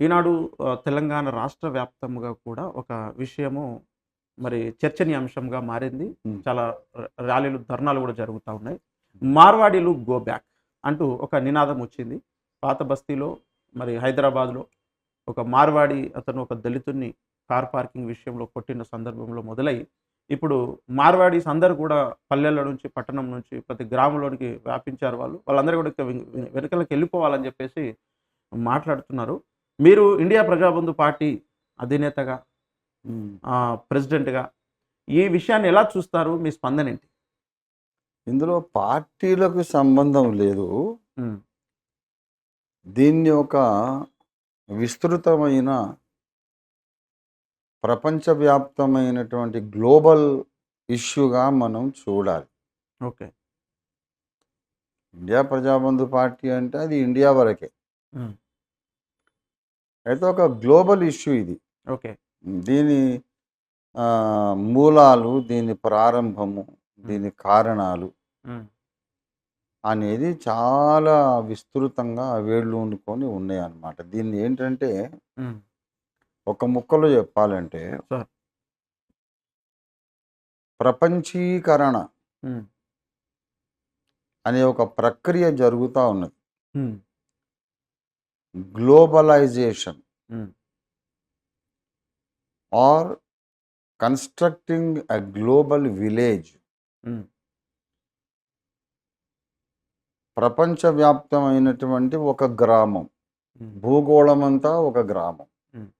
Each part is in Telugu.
ఈనాడు తెలంగాణ రాష్ట్ర వ్యాప్తంగా కూడా ఒక విషయము మరి చర్చనీయాంశంగా మారింది. చాలా ర్యాలీలు, ధర్నాలు గూడా జరుగుతా ఉన్నాయి. మార్వాడీలు గో బ్యాక్ అంటూ ఒక నినాదం వచ్చింది. పాత బస్తీలో మరి హైదరాబాద్‌లో ఒక మార్వాడి అతను ఒక దళితుడిని కార్ పార్కింగ్ విషయంలో కొట్టిన సందర్భంలో మొదలై, ఇప్పుడు మార్వాడీస్ అందరూ కూడా పల్లెల నుంచి, పట్టణం నుంచి ప్రతి గ్రామంలోనికి వ్యాపించారు వాళ్ళు. వాళ్ళందరూ కూడా ఇక వె వె వెనకలకెళ్ళిపోవాలని చెప్పేసి మాట్లాడుతున్నారు. మీరు ఇండియా ప్రజాబంధు పార్టీ అధినేతగా ప్రెసిడెంట్‌గా ఈ విషయాన్ని ఎలా చూస్తారు? మీ స్పందనేంటి? ఇందులో పార్టీలకు సంబంధం లేదు. దీన్ని ఒక విస్తృతమైన ప్రపంచవ్యాప్తమైనటువంటి గ్లోబల్ ఇష్యూగా మనం చూడాలి. ఓకే. ఇండియా ప్రజాబంధు పార్టీ అంటే అది ఇండియా వరకే. అయితే ఒక గ్లోబల్ ఇష్యూ ఇది. ఓకే. దీని మూలాలు, దీని ప్రారంభము. దీని కారణాలు. అనేది చాలా విస్తృతంగా వేళ్ళూనుకొని ఉన్నాయన్నమాట. దీన్ని ఏంటంటే. ఒక ముక్కలో చెప్పాలంటే. ప్రపంచీకరణ. అనే ఒక ప్రక్రియ జరుగుతా ఉన్నది. Globalization are constructing a global village. ప్రపంచవ్యాప్తమైనటువంటి ఒక గ్రామం. హ్మ్. భూగోళమంతా ఒక గ్రామం. హ్మ్.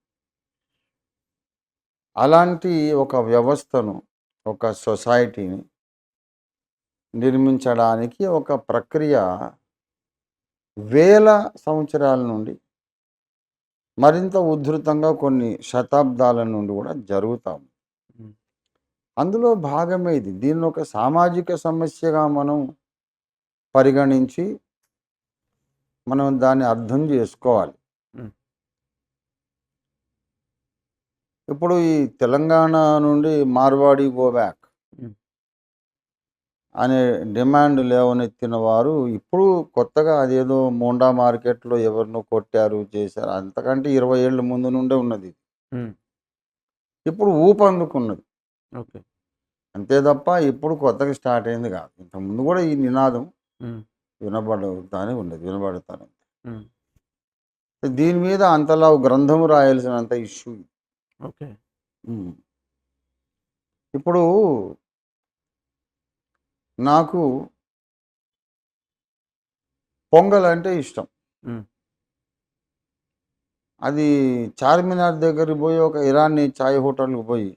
అలాంటి ఒక వ్యవస్థను, ఒక సొసైటీని నిర్మించడానికి ఒక ప్రక్రియ వేల సంవత్సరాల నుండి మరింత ఉధృతంగా కొన్ని శతాబ్దాల నుండి కూడా జరుగుతా. అందులో భాగమే ఇది. దీన్ని ఒక సామాజిక సమస్యగా మనం పరిగణించి మనం దాన్ని అర్థం చేసుకోవాలి. ఇప్పుడు ఈ తెలంగాణ నుండి మార్వాడి గో బ్యాక్ హ్మ్. అనే డిమాండ్ లేవనెత్తిన వారు ఇప్పుడు కొత్తగా అదేదో మోండా మార్కెట్‌లో ఎవరినో కొట్టారు, చేశారు. అంతకంటే 20 ఏళ్ళ ముందు నుండే ఉన్నది. ఇప్పుడు ఊపందుకున్నది. ఓకే. అంతే తప్ప ఇప్పుడు కొత్తగా స్టార్ట్ అయింది కాదు. ఇంతకుముందు కూడా ఈ నినాదం. వినబడుతానే ఉన్నది. వినబడతానే. దీని మీద అంతలా గ్రంథం రాయాల్సినంత ఇష్యూ. ఓకే. ఇప్పుడు నాకు పొంగల్ అంటే ఇష్టం. అది చార్మినార్ దగ్గరికి పోయి ఒక ఇరానీ చాయ్ హోటల్‌కి పోయి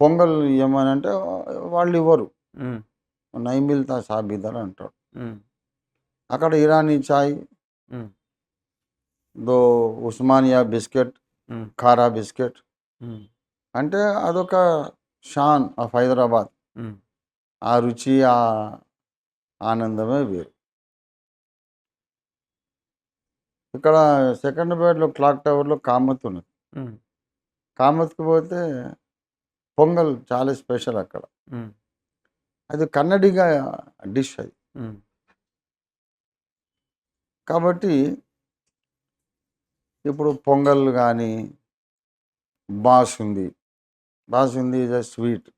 పొంగల్ ఇయ్యమనంటే వాళ్ళు ఇవ్వరు. హ్మ్. నై మిల్తా సాబ్ ఇధర్ అంటాడు. అక్కడ ఇరానీ చాయ్ హ్మ్. దో ఉస్మానియా బిస్కెట్. ఖారా బిస్కెట్. అంటే అదొక షాన్ ఆఫ్ హైదరాబాద్. ఆ రుచి, ఆ ఆనందమే వేరు. ఇక్కడ సెకండ్‌పేటలో క్లాక్ టవర్‌లో కామత్ ఉన్నది. కామత్‌కి పోతే పొంగల్ చాలా స్పెషల్ అక్కడ. అది కన్నడిగా డిష్ అది. కాబట్టి ఇప్పుడు పొంగల్ గానీ, basundi. Basundi is a sweet.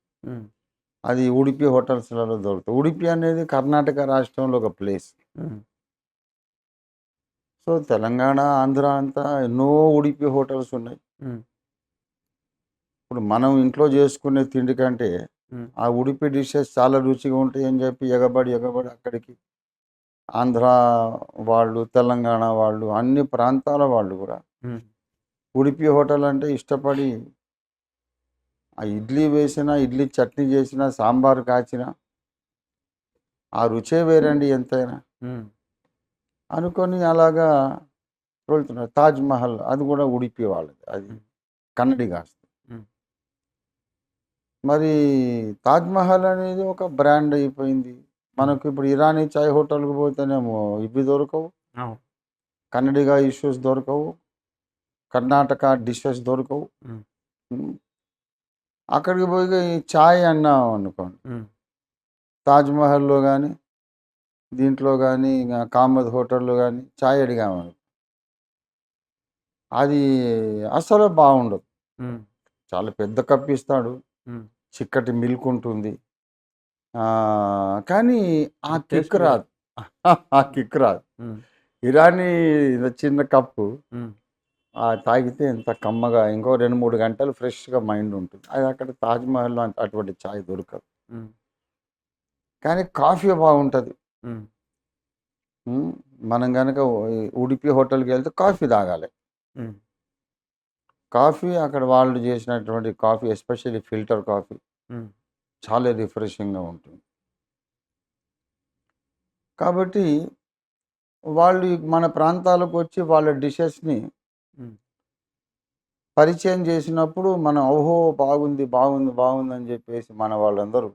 అది ఉడిపి హోటల్స్‌లలో దొరుకుతాయి. ఉడిపి అనేది కర్ణాటక రాష్ట్రంలో ఒక ప్లేస్. సో, తెలంగాణ, ఆంధ్ర అంతా ఎన్నో ఉడిపి హోటల్స్ ఉన్నాయి. ఇప్పుడు మనం ఇంట్లో చేసుకునే తిండి కంటే. ఆ ఉడిపి డిషెస్ చాలా రుచిగా ఉంటాయని చెప్పి ఎగబడి, ఎగబడి అక్కడికి ఆంధ్ర వాళ్ళు, తెలంగాణ వాళ్ళు, అన్ని ప్రాంతాల వాళ్ళు కూడా. ఉడిపి హోటల్ అంటే ఇష్టపడి ఆ ఇడ్లీ వేసినా, ఇడ్లీ చట్నీ చేసినా, సాంబార్ కాచినా ఆ రుచే వేరండి ఎంతైనా. అనుకోని అలాగా వెళ్తున్నారు. 'తాజ్ మహల్' అది కూడా ఉడిపి వాళ్ళది. అది. కన్నడి కాస్త. మరి 'తాజ్ మహల్' అనేది ఒక బ్రాండ్ అయిపోయింది. మనకు ఇప్పుడు ఇరానీ చాయ్ హోటల్‌కి పోతేనేమో ఇవి దొరకవు. కన్నడిగా ఇష్యూస్ దొరకవు. కర్ణాటక డిషెస్ దొరకవు. అక్కడికి పోయి ఈ చాయ్ అన్నామనుకోండి. హ్మ్. 'తాజ్ మహల్‌లో' గానీ, దీంట్లో ఇంగ కామత్ హోటల్‌లో గానీ చాయ్ అడిగామనుకో. అది అసలు బాగుండదు. చాలా పెద్ద కప్ ఇస్తాడు. చిక్కటి మిల్క్ ఉంటుంది. కానీ ఆ కిక్ రాదు. ఆ కిక్ రాదు. ఇరానీ చిన్న కప్పు తాగితే ఎంత కమ్మగా ఇంకో రెండు మూడు గంటలు ఫ్రెష్గా మైండ్ ఉంటుంది. అది అక్కడ తాజ్మహల్లో అటువంటి ఛాయ్ దొరకదు. కానీ కాఫీ బాగుంటుంది. మనం కనుక ఉడిపి హోటల్కి వెళ్తే కాఫీ తాగాలి. కాఫీ అక్కడ వాళ్ళు చేసినటువంటి కాఫీ ఎస్పెషల్లీ ఫిల్టర్ కాఫీ చాలా రిఫ్రెషింగ్గా ఉంటుంది. కాబట్టి వాళ్ళు మన ప్రాంతాలకు వచ్చి వాళ్ళ డిషెస్ని. పరిచయం చేసినప్పుడు మనం ఓహో బాగుంది బాగుంది బాగుంది అని చెప్పేసి మన వాళ్ళందరూ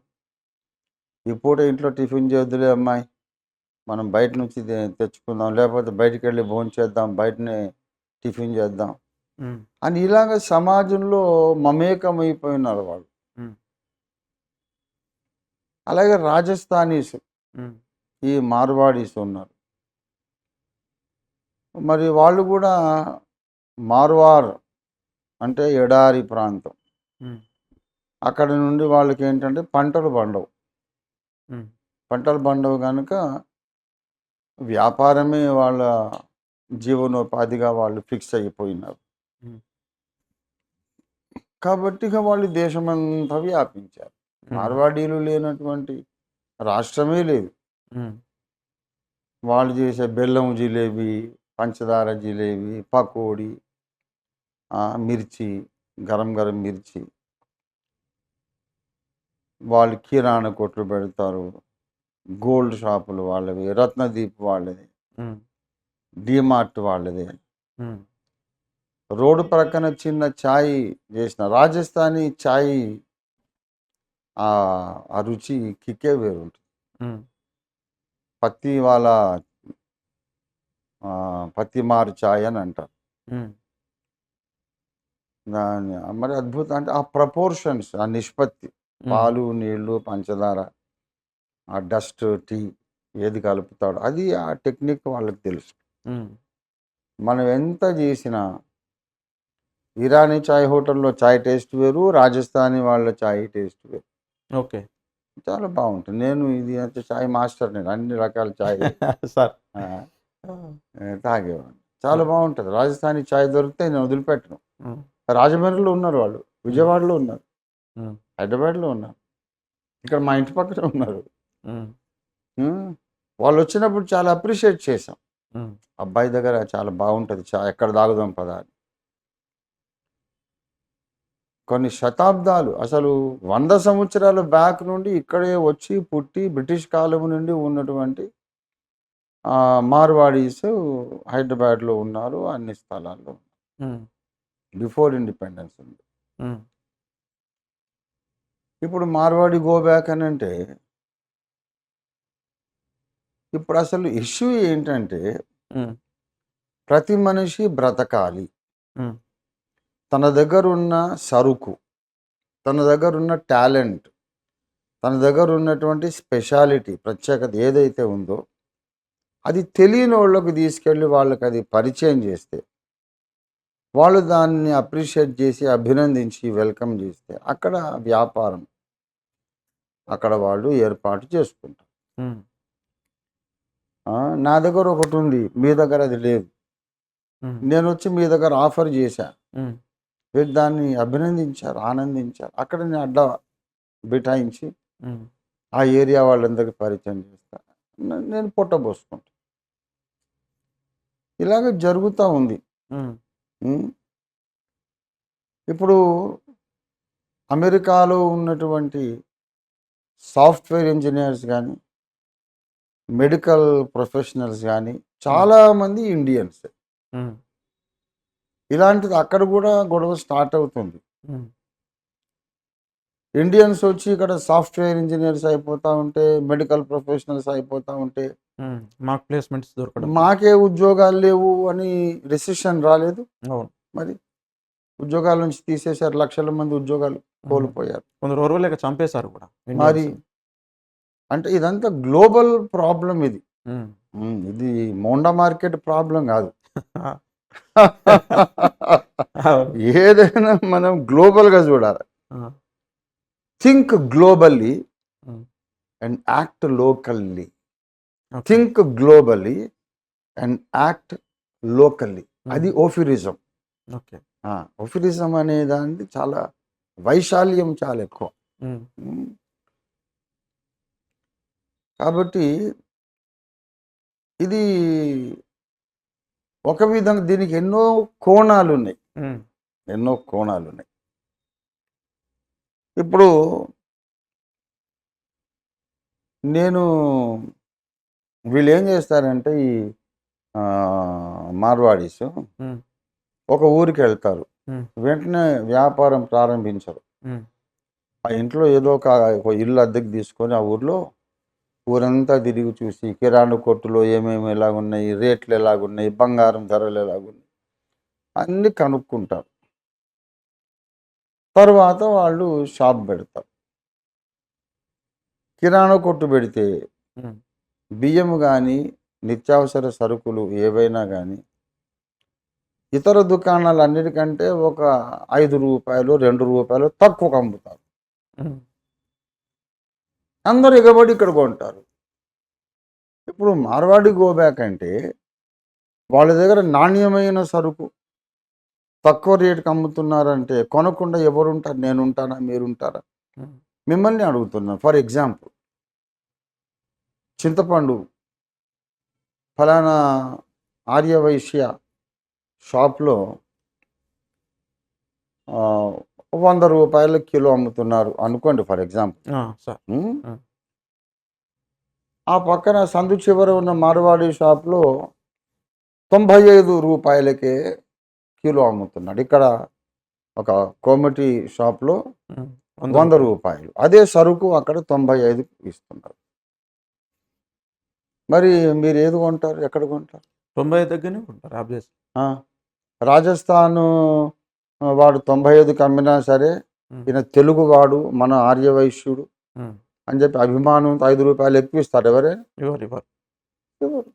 ఈ పూట ఇంట్లో టిఫిన్ చేద్దులే అమ్మాయి మనం బయట నుంచి తెచ్చుకుందాం లేకపోతే బయటికి వెళ్ళి భోజనం చేద్దాం బయటనే టిఫిన్ చేద్దాం అని ఇలాగ సమాజంలో మమేకమైపోయినారు వాళ్ళు. అలాగే రాజస్థానీస్ ఈ మార్వాడీస్ ఉన్నారు. మరి వాళ్ళు కూడా మార్వార్ అంటే ఎడారి ప్రాంతం. అక్కడ నుండి వాళ్ళకి ఏంటంటే పంటలు పండవు. పంటలు పండవు కనుక వ్యాపారమే వాళ్ళ జీవనోపాధిగా వాళ్ళు ఫిక్స్ అయిపోయినారు. కాబట్టి ఇక వాళ్ళు దేశమంతా వ్యాపించారు. మార్వాడీలు లేనటువంటి రాష్ట్రమే లేదు. వాళ్ళు చేసే బెల్లం జిలేబీ పంచదార జిలేబీ పకోడీ మిర్చి గరం గరం మిర్చి. వాళ్ళు కిరాణా కొట్లు పెడతారు. గోల్డ్ షాపులు వాళ్ళవి రత్నదీప్ వాళ్ళది డిమార్ట్ వాళ్ళది. రోడ్డు ప్రక్కన చిన్న ఛాయ్ చేసిన రాజస్థానీ ఛాయ్ ఆ రుచి కిక్కే వేరు ఉంటుంది. ఉమ్, పత్తి వాళ్ళ ఆ, పత్తి మారు ఛాయ్ అని అంటారు దాని మరి అద్భుతం అంటే ఆ ప్రపోర్షన్స్ ఆ నిష్పత్తి. పాలు నీళ్ళు పంచదార ఆ డస్ట్ టీ ఏది కలుపుతాడు అది ఆ టెక్నిక్ వాళ్ళకి తెలుసు. మనం ఎంత చేసినా ఇరానీ చాయ్ హోటల్లో చాయ్ టేస్ట్ వేరు రాజస్థానీ వాళ్ళ చాయ్ టేస్ట్ వేరు. ఓకే. చాలా బాగుంటుంది. నేను ఇది అంటే చాయ్ మాస్టర్ నేను అన్ని రకాల చాయ్. సార్. తాగేవాడిని. చాలా బాగుంటుంది. రాజస్థానీ చాయ్ దొరికితే నేను వదిలిపెట్టను. రాజమండ్రిలో ఉన్నారు వాళ్ళు. విజయవాడలో ఉన్నారు. హైదరాబాద్లో ఉన్నారు. ఇక్కడ మా ఇంటి పక్కన ఉన్నారు. వాళ్ళు వచ్చినప్పుడు చాలా అప్రిషియేట్ చేసాం అబ్బాయి దగ్గర చాలా బాగుంటుంది చా ఎక్కడ తాగుదాం పదా కొన్ని శతాబ్దాలు అసలు వంద సంవత్సరాల బ్యాక్ నుండి ఇక్కడే వచ్చి పుట్టి బ్రిటిష్ కాలం నుండి ఉన్నటువంటి మార్వాడీస్ హైదరాబాద్లో ఉన్నారు అన్ని స్థలాల్లో. బిఫోర్ ఇండిపెండెన్స్ ఉంది. ఇప్పుడు మార్వాడి గో బ్యాక్ అని అంటే ఇప్పుడు అసలు ఇష్యూ ఏంటంటే ప్రతి మనిషి బ్రతకాలి. తన దగ్గర ఉన్న సరుకు తన దగ్గర ఉన్న టాలెంట్ తన దగ్గర ఉన్నటువంటి స్పెషాలిటీ ప్రత్యేకత ఏదైతే ఉందో అది తెలియని వాళ్ళకి తీసుకెళ్ళి వాళ్ళకి అది పరిచయం చేస్తే వాళ్ళు దాన్ని అప్రిషియేట్ చేసి అభినందించి వెల్కమ్ చేస్తే అక్కడ వ్యాపారం అక్కడ వాళ్ళు ఏర్పాటు చేసుకుంటారు. నా దగ్గర ఒకటి ఉంది మీ దగ్గర అది లేదు. నేను వచ్చి మీ దగ్గర ఆఫర్ చేశా. మీరు దాన్ని అభినందించారు ఆనందించారు. అక్కడ నేను అడ్డ బిటాయించి ఉమ్, ఆ ఏరియా వాళ్ళందరికీ పరిచయం చేస్తా. నేను పొట్టబోసుకుంటా ఇలాగ జరుగుతూ ఉంది? ఇప్పుడు అమెరికాలో ఉన్నటువంటి సాఫ్ట్వేర్ ఇంజనీర్స్ కానీ మెడికల్ ప్రొఫెషనల్స్ కానీ చాలామంది ఇండియన్స్. ఇలాంటిది అక్కడ కూడా గొడవ స్టార్ట్ అవుతుంది. ఇండియన్స్ వచ్చి ఇక్కడ సాఫ్ట్వేర్ ఇంజనీర్స్ అయిపోతూ ఉంటే మెడికల్ ప్రొఫెషనల్స్ అయిపోతూ ఉంటే మాకు ప్లేస్మెంట్స్ దొరకడం. మాకే ఉద్యోగాలు లేవు అని రెసిషన్ రాలేదు. అవును. మరి ఉద్యోగాల నుంచి తీసేశారు లక్షల మంది ఉద్యోగాలు కోల్పోయారు. కొందరు ఓర్వలేక చంపేశారు కూడా మరి. అంటే ఇదంతా గ్లోబల్ ప్రాబ్లం ఇది. ఇది మోండా మార్కెట్ ప్రాబ్లం కాదు. ఏదైనా మనం గ్లోబల్గా చూడాలి. Think globally Hmm. And act locally. Think globally and act locally Hmm. అది ఓఫిరిజం ఓకే ఓఫిరిజం అనే దానికి చాలా వైశాల్యం చాలా ఎక్కువ. ఉమ్, ఉమ్. కాబట్టి ఇది ఒక విధంగా దీనికి ఎన్నో కోణాలు ఉన్నాయి ఉమ్, ఎన్నో కోణాలు ఉన్నాయి ఇప్పుడు నేను వీళ్ళు ఏం చేస్తారంటే ఈ మార్వాడీస్ ఒక ఊరికి వెళ్తారు. వెంటనే వ్యాపారం ప్రారంభించరు. ఆ ఇంట్లో ఏదో ఒక ఒక ఇల్లు అద్దెకి తీసుకొని ఆ ఊర్లో ఊరంతా తిరిగి చూసి కిరాణా కొట్టులో ఏమేమి ఎలాగున్నాయి రేట్లు ఎలాగున్నాయి బంగారం ధరలు ఎలాగున్నాయి అన్నీ కనుక్కుంటారు. తర్వాత వాళ్ళు షాప్ పెడతారు. కిరాణా కొట్టు పెడితే బియ్యం కానీ నిత్యావసర సరుకులు ఏవైనా కానీ ఇతర దుకాణాలు అన్నిటికంటే ఒక ఐదు రూపాయలు రెండు రూపాయలు తక్కువ అమ్ముతారు. అందరు ఎగబడి ఇక్కడ కొంటారు. ఇప్పుడు మార్వాడి గోబ్యాక్ అంటే వాళ్ళ దగ్గర నాణ్యమైన సరుకు తక్కువ రేటుకి అమ్ముతున్నారంటే కొనకుండా ఎవరుంటారు? నేను ఉంటానా మీరు ఉంటారా ఉమ్, మిమ్మల్ని అడుగుతున్నాను ఫర్ ఎగ్జాంపుల్ చింతపండు ఫలానా ఆర్యవైశ్య షాప్లో వంద రూపాయల కిలో అమ్ముతున్నారు. అనుకోండి ఫర్ ఎగ్జాంపుల్. ఆ పక్కన సందు చివర ఉన్న మార్వాడి షాప్లో తొంభై ఐదు రూపాయలకే కిలో అమ్ముతున్నాడు. ఇక్కడ ఒక కోమటి షాప్లో వంద రూపాయలు. అదే సరుకు అక్కడ తొంభై ఐదు ఇస్తున్నారు. మరి మీరు ఏది కొంటారు? ఎక్కడ కొంటారు? తొంభై దగ్గరనే ఉంటారు ఆబ్వియస్ ఆ, రాజస్థాన్ వాడు తొంభై ఐదుకి అమ్మినా సరే ఈయన తెలుగువాడు మన ఆర్యవైశ్యుడు అని చెప్పి అభిమానం ఐదు రూపాయలు ఎక్కువ ఇస్తారు. ఇవ్వరు ఇవ్వరు ఎవరు?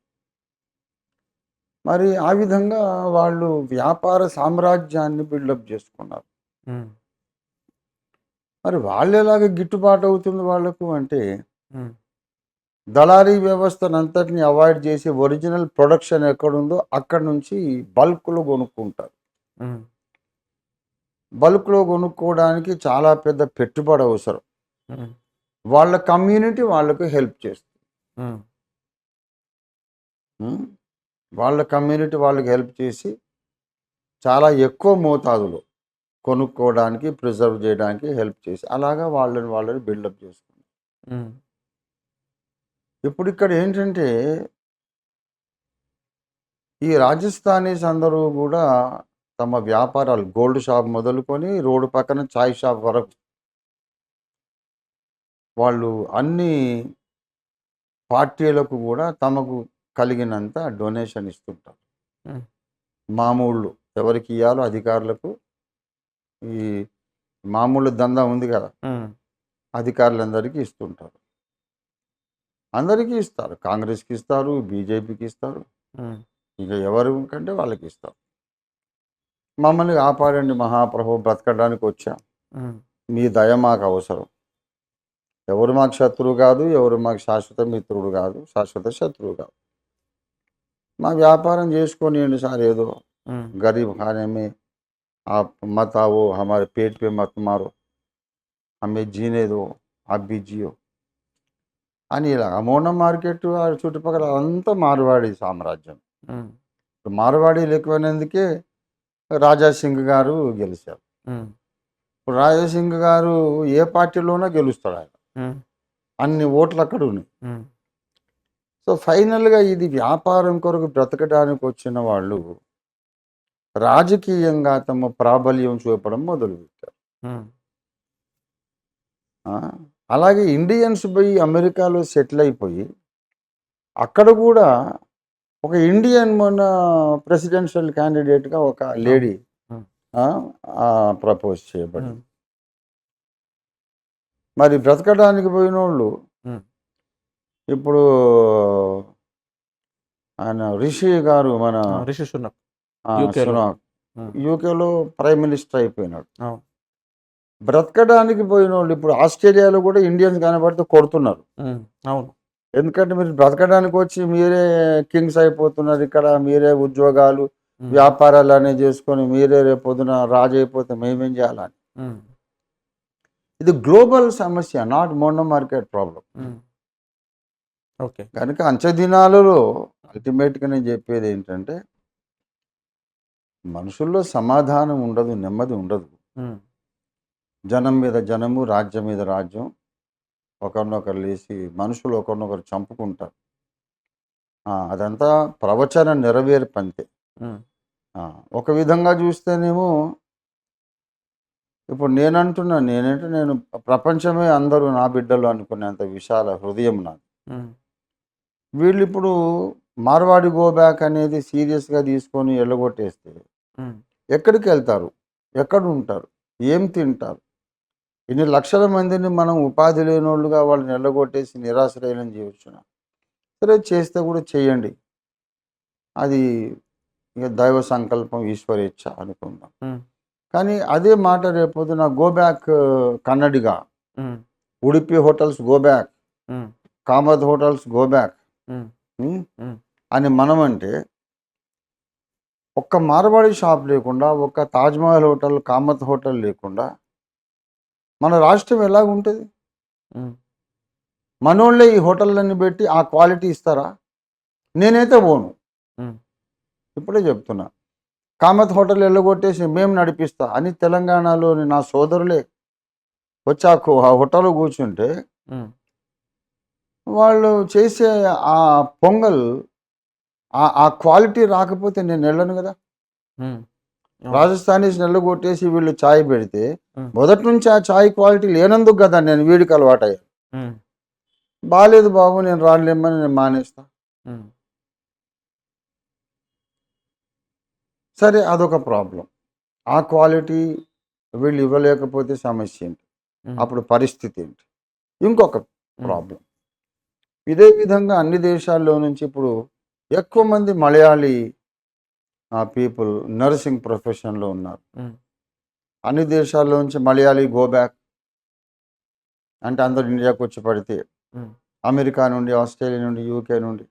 మరి ఆ విధంగా వాళ్ళు వ్యాపార సామ్రాజ్యాన్ని బిల్డప్ చేసుకున్నారు. మరి వాళ్ళు ఎలాగ గిట్టుబాటు అవుతుంది వాళ్ళకు అంటే దళారీ వ్యవస్థను అంతటిని అవాయిడ్ చేసి ఒరిజినల్ ప్రొడక్షన్ ఎక్కడుందో అక్కడ నుంచి బల్క్లో కొనుక్కుంటారు. బల్క్లో కొనుక్కోవడానికి చాలా పెద్ద పెట్టుబడి అవసరం. వాళ్ళ కమ్యూనిటీ వాళ్ళకు హెల్ప్ చేస్తుంది? వాళ్ళ కమ్యూనిటీ వాళ్ళకి హెల్ప్ చేసి చాలా ఎక్కువ మోతాదులో కొనుక్కోవడానికి ప్రిజర్వ్ చేయడానికి హెల్ప్ చేసి అలాగా వాళ్ళని వాళ్ళని బిల్డప్ చేసుకున్నారు ఉమ్, ఇప్పుడు ఇక్కడ ఏంటంటే ఈ రాజస్థానీస్ అందరూ కూడా తమ వ్యాపారాలు గోల్డ్ షాప్ మొదలుకొని రోడ్డు పక్కన చాయ్ షాప్ వరకు వాళ్ళు అన్ని పార్టీలకు కూడా తమకు కలిగినంత డొనేషన్ ఇస్తుంటారు. మామూళ్ళు ఎవరికి ఇవ్వాలో అధికారులకు ఈ మామూలు దందా ఉంది కదా. అధికారులందరికీ ఇస్తుంటారు. అందరికీ ఇస్తారు. కాంగ్రెస్కి ఇస్తారు బీజేపీకి ఇస్తారు. ఇక ఎవరు కంటే వాళ్ళకి ఇస్తారు. మమ్మల్ని కాపాడండి మహాప్రభు బ్రతకడానికి వచ్చాం. మీ దయ మాకు అవసరం. ఎవరు మాకు శత్రువు కాదు ఎవరు మాకు శాశ్వత మిత్రుడు కాదు శాశ్వత శత్రువు కాదు. మా వ్యాపారం చేసుకొని సార్ ఏదో ఉమ్, गरीब खाने में आप मत आओ हमारे पेट पे मत मारो हमें जीने दो आप भी जियो అని ఇలా మోన మార్కెట్ ఆ చుట్టుపక్కల అంతా మార్వాడి సామ్రాజ్యం ఉమ్, ఇప్పుడు మార్వాడీలు ఎక్కువైనందుకే రాజా సింగ్ గారు గెలిచారు ఉమ్, ఇప్పుడు రాజా సింగ్ గారు ఏ పార్టీలోనో గెలుస్తాడు ఆయన ఉమ్, అన్ని ఓట్లు అక్కడ ఉన్నాయి ఉమ్, సో ఫైనల్గా ఇది వ్యాపారం కొరకు బ్రతకడానికి వచ్చిన వాళ్ళు రాజకీయంగా తమ ప్రాబల్యం చూపడం మొదలుపెట్టారు అలాగే ఇండియన్స్ పోయి అమెరికాలో సెటిల్ అయిపోయి అక్కడ కూడా ఒక ఇండియన్ మొన్న ప్రెసిడెన్షియల్ క్యాండిడేట్గా ఒక లేడీ. ప్రపోజ్ చేయబడింది. మరి బ్రతకడానికి పోయిన వాళ్ళు. ఇప్పుడు ఆయన రిషి గారు మన రిషి సునక్. సునాక్ యూకేలో. ప్రైమ్ మినిస్టర్ అయిపోయినాడు. బ్రతకడానికి పోయిన వాళ్ళు ఇప్పుడు ఆస్ట్రేలియాలో కూడా ఇండియన్స్ కనబడితే కొడుతున్నారు. అవును. ఎందుకంటే మీరు బ్రతకడానికి వచ్చి మీరే కింగ్స్ అయిపోతున్నారు ఇక్కడ మీరే ఉద్యోగాలు వ్యాపారాలు అనేవి చేసుకొని మీరే రేపు పొద్దున రాజు అయిపోతే మేమేం చేయాలని? ఇది గ్లోబల్ సమస్య not mono market problem. Okay. కనుక అంచె దినాలలో అల్టిమేట్గా నేను చెప్పేది ఏంటంటే మనుషుల్లో సమాధానం ఉండదు నెమ్మది ఉండదు. జనం మీద జనము రాజ్యం మీద రాజ్యం. ఒకరినొకరు లేచి మనుషులు ఒకరినొకరు చంపుకుంటారు. అదంతా ప్రవచన ఉమ్, ఆ, ఒక విధంగా చూస్తేనేమో ఇప్పుడు నేనంటున్నా నేనంటే నేను ప్రపంచమే అందరూ నా బిడ్డలు అనుకునేంత విశాల హృదయం నాది. ఉమ్, వీళ్ళు ఇప్పుడు మార్వాడి గో బ్యాక్ అనేది సీరియస్గా తీసుకొని ఎల్లగొట్టేస్తే ఎక్కడికి వెళ్తారు? ఎక్కడ ఉంటారు ఏం తింటారు? ఇన్ని లక్షల మందిని మనం ఉపాధి లేని వాళ్ళుగా వాళ్ళని ఎల్లగొట్టేసి నిరాశ్రయం చేయవచ్చు సరే చేస్తే కూడా చేయండి. అది ఇక దైవ సంకల్పం ఈశ్వరేచ్ఛ అనుకుందాం. కానీ అదే మాట రేపొద్దున go back Kannadiga Udupi hotels go back um, Kamath hotels go అని మనం అంటే ఒక్క మార్వాడి షాప్ లేకుండా ఒక్క తాజ్మహల్ హోటల్ కామత్ హోటల్ లేకుండా మన రాష్ట్రం ఎలాగుంటుంది ఉమ్, మనోళ్ళే ఈ హోటళ్ళని పెట్టి ఆ క్వాలిటీ ఇస్తారా? నేనైతే పోను. ఇప్పుడే చెప్తున్నా. కామత్ హోటల్ వెళ్ళగొట్టేసి మేము నడిపిస్తా అని తెలంగాణలోని నా సోదరులే వచ్చి ఆ హోటల్లో కూర్చుంటే వాళ్ళు చేసే ఆ పొంగల్ ఆ ఆ క్వాలిటీ రాకపోతే నేను వెళ్ళను కదా. రాజస్థానీస్ నెల్లగొట్టేసి వీళ్ళు ఛాయ్ పెడితే. మొదటి నుంచి ఆ ఛాయ్ క్వాలిటీ లేనందుకు కదా నేను వీడికి అలవాటయ్యా. బాగాలేదు బాబు నేను రాలేమని నేను మానేస్తా. సరే అదొక ప్రాబ్లం. ఆ క్వాలిటీ వీళ్ళు ఇవ్వలేకపోతే సమస్య ఏంటి? అప్పుడు పరిస్థితి ఏంటి? ఇంకొక ప్రాబ్లం. ఇదే విధంగా అన్ని దేశాల్లో నుంచి ఇప్పుడు ఎక్కువ మంది మలయాళీ పీపుల్ నర్సింగ్ ప్రొఫెషన్లో ఉన్నారు. అన్ని దేశాల్లో నుంచి మలయాళీ గో బ్యాక్ అంటే అందరు ఇండియాకి వచ్చి పడితే అమెరికా నుండి ఆస్ట్రేలియా నుండి యూకే నుండి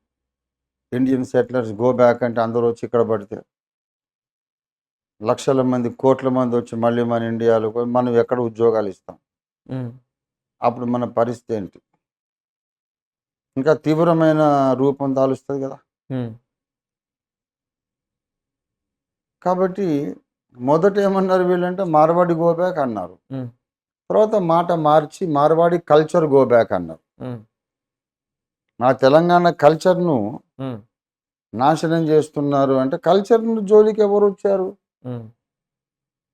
ఇండియన్ సెటిలర్స్ గో బ్యాక్ అంటే అందరూ వచ్చి ఇక్కడ పడితే లక్షల మంది కోట్ల మంది వచ్చి మళ్ళీ మన ఇండియాలో మనం ఎక్కడ ఉద్యోగాలు ఇస్తాం? అప్పుడు మన పరిస్థితి ఏంటి? ఇంకా తీవ్రమైన రూపం దాలుస్తుంది కదా. కాబట్టి మొదట ఏమన్నారు వీళ్ళంటే మార్వాడి గో బ్యాక్ అన్నారు. తర్వాత మాట మార్చి మార్వాడి కల్చర్ గో బ్యాక్ అన్నారు. నా తెలంగాణ కల్చర్ను నాశనం చేస్తున్నారు అంటే కల్చర్ జోలికి ఎవరు వచ్చారు?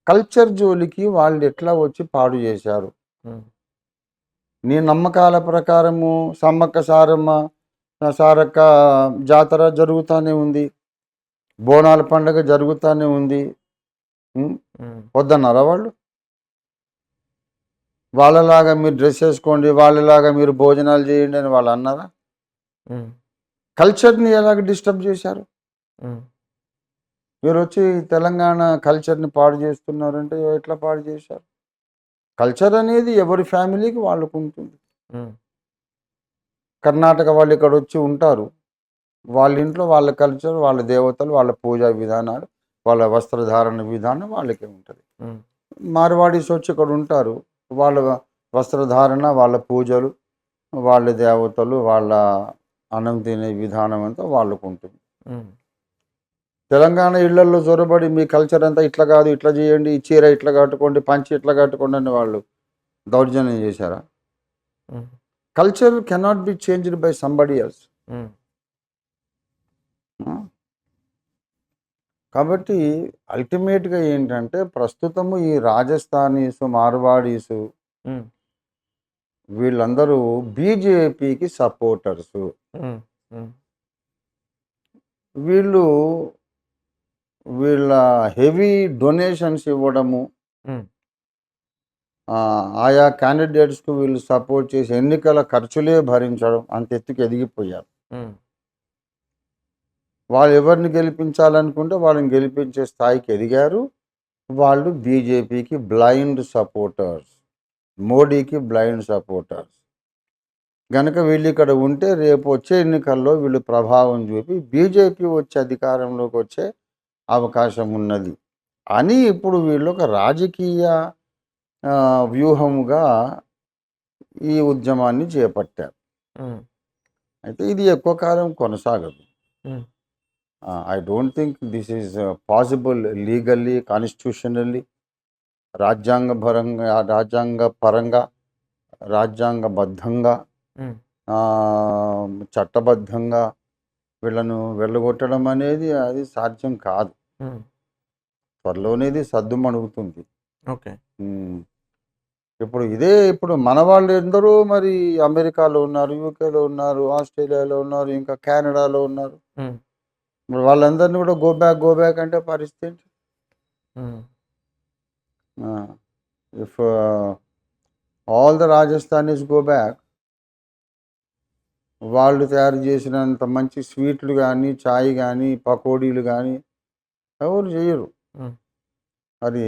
కల్చర్ జోలికి వాళ్ళు ఎట్లా వచ్చి పాడు చేశారు? నీ నమ్మకాల ప్రకారము సమ్మక్క సారమ్మ సారక్క జాతర జరుగుతూనే ఉంది. బోనాల పండుగ జరుగుతూనే ఉంది. వద్దన్నారా వాళ్ళు? వాళ్ళలాగా మీరు డ్రెస్ వేసుకోండి వాళ్ళలాగా మీరు భోజనాలు చేయండి అని వాళ్ళు అన్నారా? కల్చర్ని ఎలాగ డిస్టర్బ్ చేశారు? మీరు వచ్చి తెలంగాణ కల్చర్ని పాడు చేస్తున్నారంటే ఎట్లా పాడు చేశారు? కల్చర్ అనేది ఎవరి ఫ్యామిలీకి వాళ్ళకు ఉంటుంది. కర్ణాటక వాళ్ళు ఇక్కడ వచ్చి ఉంటారు. వాళ్ళ ఇంట్లో వాళ్ళ కల్చర్ వాళ్ళ దేవతలు వాళ్ళ పూజా విధానాలు వాళ్ళ వస్త్రధారణ విధానం వాళ్ళకే ఉంటుంది. మార్వాడీస్ వచ్చి ఇక్కడ ఉంటారు. వాళ్ళ వస్త్రధారణ వాళ్ళ పూజలు వాళ్ళ దేవతలు వాళ్ళ అన్నం తినే విధానం అంతా వాళ్ళకు ఉంటుంది. తెలంగాణ ఇళ్ళలో చొరబడి మీ కల్చర్ అంతా ఇట్లా కాదు ఇట్లా చేయండి ఈ చీర ఇట్లా కట్టుకోండి పంచి ఇట్లా కట్టుకోండి అని వాళ్ళు దౌర్జన్యం చేశారా? Culture cannot be changed by somebody else కాబట్టి అల్టిమేట్గా ఏంటంటే ప్రస్తుతము ఈ రాజస్థానీసు మార్వాడీసు వీళ్ళందరూ బీజేపీకి సపోర్టర్స్ వీళ్ళు వీళ్ళ హెవీ డొనేషన్స్ ఇవ్వడము ఆయా క్యాండిడేట్స్కు వీళ్ళు సపోర్ట్ చేసి ఎన్నికల ఖర్చులే భరించడం అంత ఎత్తుకు ఎదిగిపోయారు. వాళ్ళు ఎవరిని గెలిపించాలనుకుంటే వాళ్ళని గెలిపించే స్థాయికి ఎదిగారు. వాళ్ళు బీజేపీకి బ్లైండ్ సపోర్టర్స్ మోడీకి బ్లైండ్ సపోర్టర్స్. గనక వీళ్ళు ఇక్కడ ఉంటే రేపు వచ్చే ఎన్నికల్లో వీళ్ళు ప్రభావం చూపి బీజేపీ వచ్చే అధికారంలోకి వచ్చే అవకాశం ఉన్నది అని ఇప్పుడు వీళ్ళు ఒక రాజకీయ వ్యూహముగా ఈ ఉద్యమాన్ని చేపట్టారు. అయితే ఇది ఎక్కువ కాలం కొనసాగదు. I don't think this is possible legally constitutionally రాజ్యాంగ పరంగా రాజ్యాంగ పరంగా రాజ్యాంగబద్ధంగా చట్టబద్ధంగా వీళ్ళను వెళ్ళగొట్టడం అనేది అది సాధ్యం కాదు. ఉమ్, త్వరలోనేది సద్దుమణుగుతుంది. Okay um. ఇప్పుడు ఇదే ఇప్పుడు మన వాళ్ళు ఎందరో మరి అమెరికాలో ఉన్నారు యూకేలో ఉన్నారు ఆస్ట్రేలియాలో ఉన్నారు ఇంకా కెనడాలో ఉన్నారు. ఉమ్, మరి వాళ్ళందరినీ కూడా గో బ్యాక్ గో బ్యాక్ అంటే పరిస్థితి ఏంటి? If all the Rajasthanis go back వాళ్ళు తయారు చేసినంత మంచి స్వీట్లు కానీ చాయ్ కానీ పకోడీలు కానీ ఎవరు చేయరు. మరి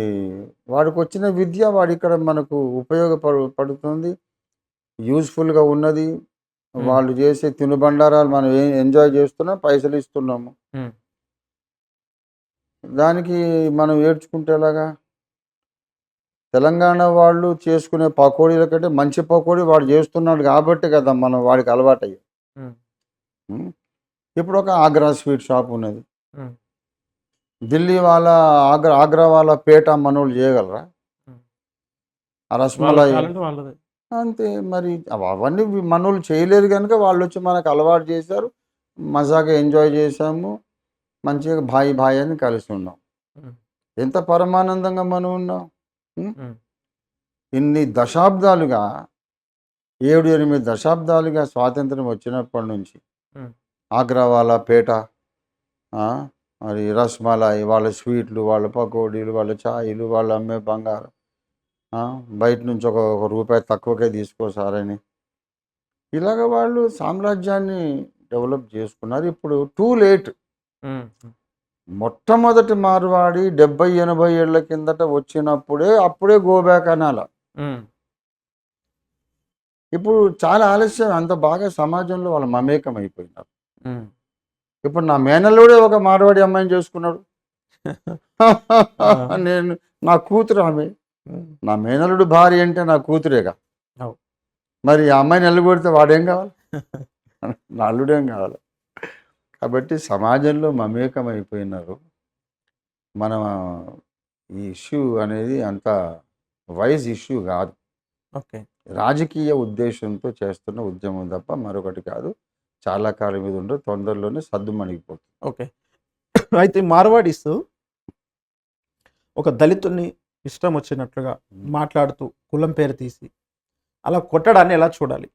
వాడికి వచ్చిన విద్య వాడి ఇక్కడ మనకు ఉపయోగపడు పడుతుంది యూస్ఫుల్గా ఉన్నది. వాళ్ళు చేసే తినుబండారాలు మనం ఏ ఎంజాయ్ చేస్తున్నాం పైసలు ఇస్తున్నాము. దానికి మనం ఏడ్చుకుంటే ఎలాగా తెలంగాణ వాళ్ళు చేసుకునే పకోడీల కంటే మంచి పకోడీ వాడు చేస్తున్నాడు కాబట్టి కదా మనం వాడికి అలవాటు అయ్యాం. ఇప్పుడు ఒక ఆగ్రా స్వీట్ షాప్ ఉన్నది. ఢిల్లీ వాళ్ళ ఆగ్రా ఆగ్రా వాళ్ళ పేట మనోళ్ళు చేయగలరా. ఆ రసమలాయి అంతే మరి అవ- అవన్నీ మనోళ్ళు చేయలేరు కనుక వాళ్ళు వచ్చి మనకు అలవాటు చేశారు మజాగా ఎంజాయ్ చేసాము మంచిగా భాయి భాయి అని కలిసి ఉన్నాం. ఎంత పరమానందంగా మనం ఉన్నాం? ఇన్ని దశాబ్దాలుగా ఏడు ఎనిమిది దశాబ్దాలుగా స్వాతంత్రం వచ్చినప్పటి నుంచి. ఆగ్రా వాళ్ళ పేట మరి రస్మలాయి వాళ్ళ స్వీట్లు వాళ్ళ పకోడీలు వాళ్ళ ఛాయలు వాళ్ళు అమ్మే బంగారం. బయట నుంచి ఒక ఒక రూపాయి తక్కువకే తీసుకోసారని ఇలాగ వాళ్ళు సామ్రాజ్యాన్ని డెవలప్ చేసుకున్నారు. ఇప్పుడు టూ లేట్. మొట్టమొదటి మార్వాడి డెబ్బై ఎనభై ఏళ్ళ కిందట వచ్చినప్పుడే అప్పుడే గోబ్యాక్ అనాల. ఇప్పుడు చాలా ఆలస్యం. అంత బాగా సమాజంలో వాళ్ళు మమేకం అయిపోయినారు. ఇప్పుడు నా మేనల్లుడే ఒక మార్వాడి అమ్మాయిని చేసుకున్నాడు. నేను నా కూతురు ఆమె. నా మేనల్లుడు భార్య అంటే నా కూతురేగా. మరి ఆ అమ్మాయిని వెళ్ళగొడితే వాడేం కావాలి? నా అల్లుడేం కావాలి? కాబట్టి సమాజంలో మమేకం అయిపోయినారు మన ఈ ఇష్యూ అనేది అంత వైజ్ ఇష్యూ కాదు. ఓకే. రాజకీయ ఉద్దేశంతో చేస్తున్న ఉద్యమం తప్ప మరొకటి కాదు. చాలా కాలం మీద ఉండదు తొందరలోనే సద్దు మణిగిపోతుంది. ఓకే. అయితే మార్వాడీస్ ఒక దళితుడిని ఇష్టం వచ్చినట్లుగా మాట్లాడుతూ కులం పేరు తీసి అలా కొట్టడాన్ని ఎలా చూడాలి?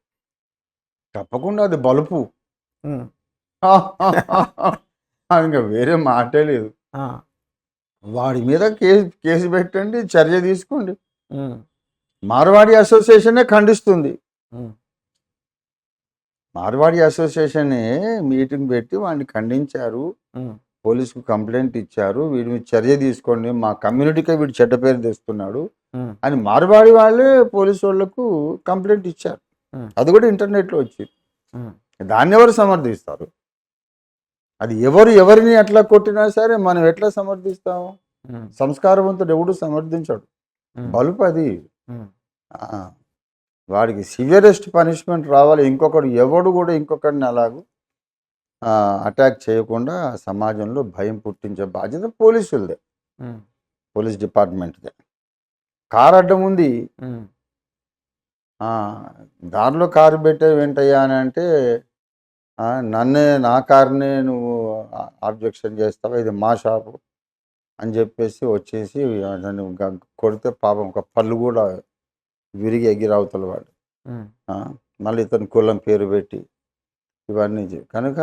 తప్పకుండా అది బలుపు. ఇంకా వేరే మాటే లేదు. వాడి మీద కేసు కేసు పెట్టండి చర్య తీసుకోండి. మార్వాడి అసోసియేషనే ఖండిస్తుంది. మార్వాడి అసోసియేషనే మీటింగ్ పెట్టి వాడిని ఖండించారు. పోలీసుకు కంప్లైంట్ ఇచ్చారు. వీడి మీద చర్య తీసుకోండి. మా కమ్యూనిటీకే వీడు చెడ్డ పేరు తెస్తున్నాడు అని మార్వాడి వాళ్ళే పోలీసు వాళ్ళకు కంప్లైంట్ ఇచ్చారు. అది కూడా ఇంటర్నెట్లో వచ్చింది. ఉమ్, దాన్ని ఎవరు సమర్థిస్తారు? అది ఎవరు ఎవరిని ఎట్లా కొట్టినా సరే మనం ఎట్లా సమర్థిస్తాము? సంస్కారవంతుడు ఎవడు సమర్థించాడు. బలుపు అది. వాడికి సివియరెస్ట్ పనిష్మెంట్ రావాలి. ఇంకొకడు ఎవడు కూడా ఇంకొకడిని అలాగూ అటాక్ చేయకుండా సమాజంలో భయం పుట్టించే బాధ్యత పోలీసులదే. పోలీస్ డిపార్ట్మెంట్దే. కారు అడ్డం ఉంది దారిలో కారు పెట్టే వెంటయ్యా అని అంటే నన్నే నా కార్నే నువ్వు ఆబ్జెక్షన్ చేస్తావా? ఇది మా షాపు అని చెప్పేసి వచ్చేసి దాన్ని కొడితే పాపం ఒక పళ్ళు కూడా విరిగి ఎగిరవుతల వాడు. మళ్ళీ ఇతని కులం పేరు పెట్టి ఇవన్నీ కనుక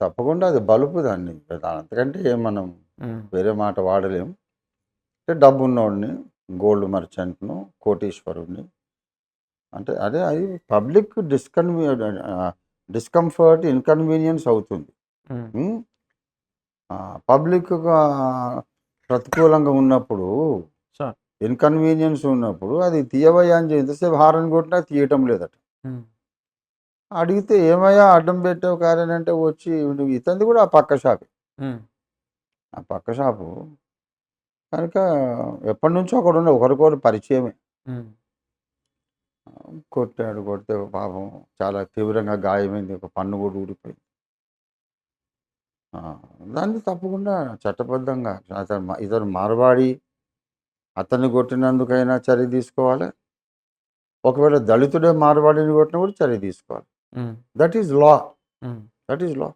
తప్పకుండా అది బలుపు దాన్ని. అంతకంటే ఏం మనం వేరే మాట వాడలేం. అంటే డబ్బు ఉన్నోడిని గోల్డ్ మర్చెంట్ను కోటీశ్వరుడిని అంటే అదే అది పబ్లిక్ డిస్కన్వీ డిస్కంఫర్ట్ ఇన్కన్వీనియన్స్ అవుతుంది. పబ్లిక్ ప్రతికూలంగా ఉన్నప్పుడు ఇన్కన్వీనియన్స్ ఉన్నప్పుడు అది తీయవయ్యా అని ఎంతసేపు హారన్ కొట్టినా తీయటం లేదట. అడిగితే ఏమయ్యా అడ్డం పెట్టావు కార్యం అంటే వచ్చి నువ్వు ఇతంది కూడా ఆ పక్క షాప్. ఆ పక్క షాపు కనుక ఎప్పటి నుంచో ఉండే ఒకరికొకరు పరిచయమే. కొట్టాడు కొడితే పాపం చాలా తీవ్రంగా గాయమైంది ఒక పన్ను కూడా ఊడిపోయింది. దాన్ని తప్పకుండా చట్టబద్ధంగా అతను ఇతను మార్వాడి అతన్ని కొట్టినందుకైనా చర్య తీసుకోవాలి. ఒకవేళ దళితుడే మార్వాడిని కొట్టినా కూడా చర్య తీసుకోవాలి. That is law. That is law